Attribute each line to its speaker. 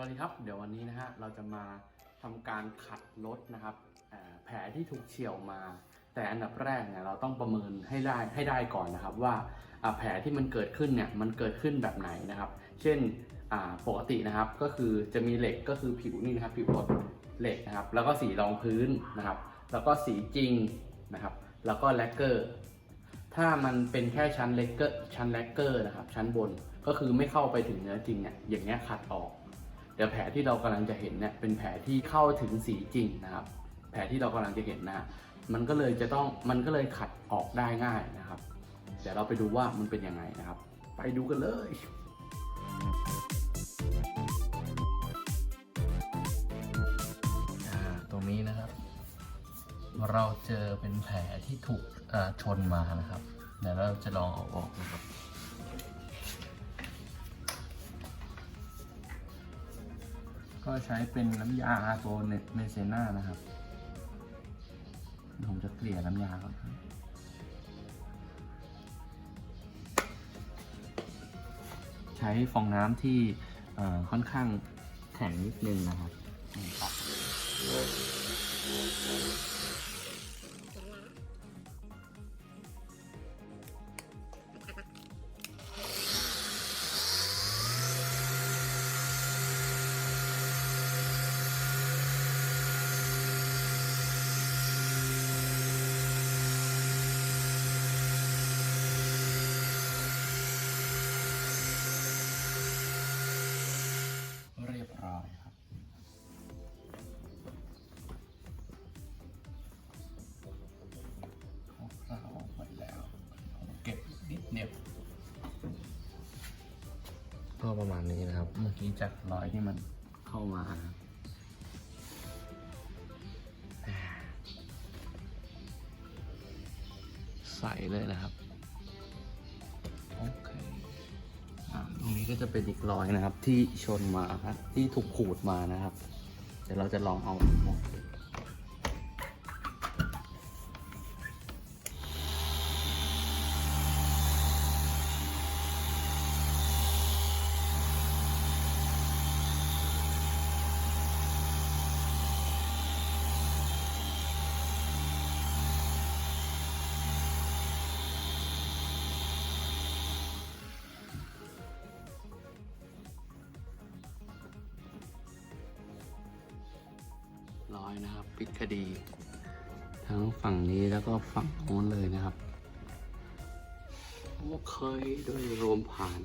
Speaker 1: วัสดีครับ เดี๋ยววันนี้นะฮะเราจะมาทำการขัดลดนะครับแผลที่ถูกเฉี่ยวมา แต่อันดับแรกเนี่ยเราต้องประเมินให้ได้ให้ได้ก่อนนะครับ ว่าแผลที่มันเกิดขึ้นเนี่ยมันเกิดขึ้นแบบไหนนะครับ เช่นปกตินะครับก็คือจะมีเหล็กก็คือผิวนี่นะครับผิวรถเหล็กนะครับ แล้วก็สีรองพื้นนะครับ แล้วก็สีจริงนะครับ แล้วก็แลกเกอร์ถ้ามันเป็นแค่ชั้นเลกเกอร์ชั้นแลกเกอร์นะครับ ชั้นบนก็คือไม่เข้าไปถึงเนื้อจริงเนี่ยอย่างเงี้ยขัดออก เดี๋ยวแผลที่เรากำลังจะเห็นเนี่ยเป็นแผลที่เข้าถึงสีจริงนะครับ แผลที่เรากำลังจะเห็นนะมันก็เลยจะต้องมันก็เลยขัดออกได้ง่ายนะครับเดี๋ยวเราไปดูว่ามันเป็นยังไงนะครับ ไปดูกันเลยตรงนี้นะครับ เราเจอเป็นแผลที่ถูกชนมานะครับเดี๋ยวเราจะลองเอาออกนะครับ ก็ใช้เป็นน้ำยาอาโกเนเมเซน่านะครับ ผมจะเกลี่ยน้ำยาก่อนครับใช้ฟองน้ำที่ค่อนข้างแข็งนิดนึงนะครับ ก็ประมาณนี้นะครับ เมื่อกี้จากรอยที่มันเข้ามานะครับใสเลยนะครับ โอเคอ่าตรงนี้ก็จะเป็นอีกรอยนะครับที่ชนมาครับที่ถูกขูดมานะครับ เดี๋ยวเราจะลองเอาออก ร้อยนะครับ ปิดคดี ทั้งฝั่งนี้แล้วก็ฝั่งโน้นเลยนะครับ โอเคโดยรวมผ่าน